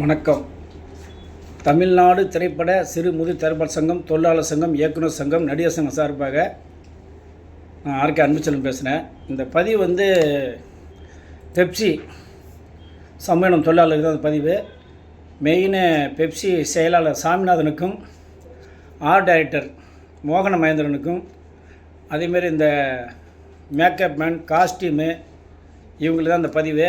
வணக்கம். தமிழ்நாடு திரைப்பட சிறு முது திரைப்பட சங்கம் தொழிலாளர் சங்கம் இயக்குனர் சங்கம் நடிகர் சங்கம் சார்பாக நான் ஆர்கே அன்புச்செல்வன் பேசுகிறேன் இந்த பதிவு வந்து பெப்சி சம்மேளனம் தொழிலாளருக்கு தான் அந்த பதிவு. மெயின் பெப்சி செயலாளர் சாமிநாதனுக்கும் ஆர்ட் டைரக்டர் மோகன மகேந்திரனுக்கும் அதேமாரி இந்த மேக்கப் மேன் காஸ்டியூமு இவங்களுக்கு தான் இந்த பதிவு.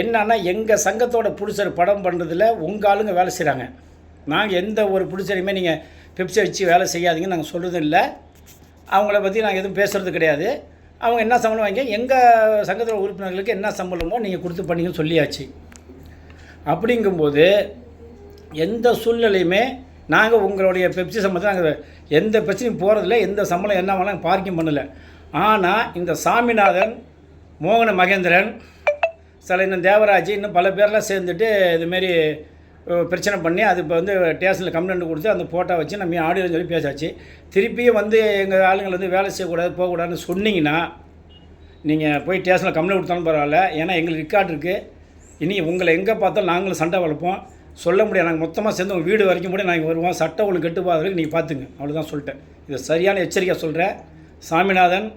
என்னன்னா எங்கள் சங்கத்தோட புடிச்சர் படம் பண்ணுறதுல உங்கள் ஆளுங்க வேலை செய்கிறாங்க நாங்கள் எந்த ஒரு புடிச்சரையுமே நீங்கள் பெப்சி வச்சு வேலை செய்யாதீங்கன்னு நாங்கள் சொல்கிறதும் இல்லை. அவங்கள பற்றி நாங்கள் எதுவும் பேசுகிறது கிடையாது. அவங்க என்ன சம்பளம் வாங்கி எங்கள் சங்கத்தோட உறுப்பினர்களுக்கு என்ன சம்பளமோ நீங்கள் கொடுத்து பண்ணிங்கன்னு சொல்லியாச்சு. அப்படிங்கும்போது எந்த சூழ்நிலையுமே நாங்கள் உங்களுடைய பெப்சி சம்பளத்தை நாங்கள் எந்த பிரச்சனையும் போகிறதில்ல எந்த சம்பளம் என்ன வேணாலும் பார்க்கிங் பண்ணலை. ஆனால் இந்த சாமிநாதன் மோகன மகேந்திரன் சில இன்னும் தேவராஜ் இன்னும் பல பேர்லாம் சேர்ந்துட்டு இதுமாரி பிரச்சனை பண்ணி அது இப்போ வந்து ஸ்டேஷனில் கம்ப்ளைண்ட் கொடுத்து அந்த ஃபோட்டோ வச்சு நம்ம ஆடியோ சொல்லி பேசாச்சு. திருப்பியும் வந்து எங்கள் ஆளுங்களை வந்து வேலை செய்யக்கூடாது போகக்கூடாதுன்னு சொன்னீங்கன்னா நீங்கள் போய் ஸ்டேஷனில் கம்ப்ளைண்ட் கொடுத்தாலும் பரவாயில்ல. ஏன்னா எங்களுக்கு ரிக்கார்ட் இருக்குது இனி உங்களை எங்கே பார்த்தாலும் நாங்களும் சண்டை வளர்ப்போம். சொல்ல முடியாது. நாங்கள் மொத்தமாக சேர்ந்து உங்கள் வீடு வரைக்கும் கூட நாங்கள் வருவோம். சட்டம் உங்களுக்கு கெட்டு போகிறதுக்கு நீங்கள் பார்த்துங்க. அவ்வளோதான் சொல்லிட்டேன். இதை சரியான எச்சரிக்கை சொல்கிறேன் சாமிநாதன்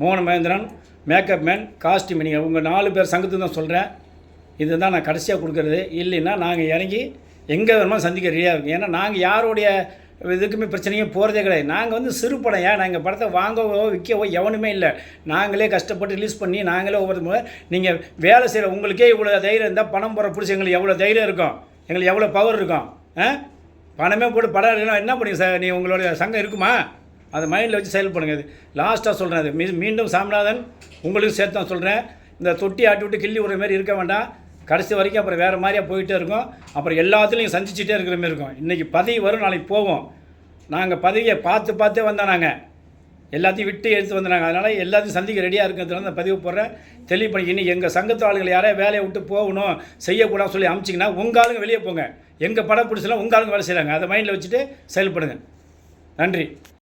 மோகன மகேந்திரன் மேக்கப் மேன் காஸ்ட்யூம் நீங்கள் உங்கள் நாலு பேர் சங்கத்துக்கு தான் சொல்கிறேன் இதுதான் நான் கடைசியாக கொடுக்குறது. இல்லைன்னா நாங்கள் இறங்கி எங்கே வேணுமோ சந்திக்க ரெடியாக இருக்கும். ஏன்னா நாங்கள் யாருடைய இதுக்குமே பிரச்சனையும் போகிறதே கிடையாது. நாங்கள் வந்து சிறு படம். ஏன்? நாங்கள் படத்தை வாங்கவோ விற்கவோ எவனுமே இல்லை. நாங்களே கஷ்டப்பட்டு ரிலீஸ் பண்ணி நாங்களே ஒவ்வொரு நீங்கள் வேலை செய்கிற உங்களுக்கே இவ்வளோ தைரியம் இருந்தால் பணம் போகிற பிடிச்சி எங்களுக்கு எவ்வளோ தைரியம் இருக்கும்? எங்களுக்கு எவ்வளோ பவர் இருக்கும்? ஆ? பணமே போட்டு படம் இல்லைன்னா என்ன பண்ணுங்க சார்? நீ உங்களுடைய சங்கம் இருக்குமா? அதை மைண்டில் வச்சு செயல் பண்ணுங்க இது லாஸ்ட்டாக சொல்கிறேன் அது மீ மீண்டும் சாமிநாதன் உங்களுக்கு சேர்த்து தான் சொல்கிறேன் இந்த தொட்டி ஆட்டி விட்டு கிள்ளி விடுற மாதிரி இருக்க வேண்டாம். கடைசி வரைக்கும் அப்புறம் வேறு மாதிரியா போயிட்டே இருக்கும். அப்புறம் எல்லாத்துலேயும் சந்திச்சுட்டே இருக்கிற மாதிரி இருக்கும். இன்றைக்கி பதவி வரும் நாளைக்கு போவோம் நாங்கள் பதவியை பார்த்து பார்த்தே வந்தோம் நாங்கள் எல்லாத்தையும் விட்டு எடுத்து வந்தாங்க அதனால் எல்லாத்தையும் சந்திக்க ரெடியாக இருக்கிறதுனால அந்த பதிவு போடுறேன். தெளிவு பண்ணி இன்னும் எங்கள் சங்கத்து ஆளுங்களை யாரையா வேலையை விட்டு போகணும் செய்யக்கூடாதுன்னு சொல்லி அமிச்சிங்கன்னா உங்கள் ஆளுங்க வெளியே போங்க. எங்கள் படம் பிடிச்சலாம் உங்கள் ஆளுங்க வேலை செய்கிறாங்க அதை மைண்டில் வச்சுட்டு செயல்படுங்க. நன்றி.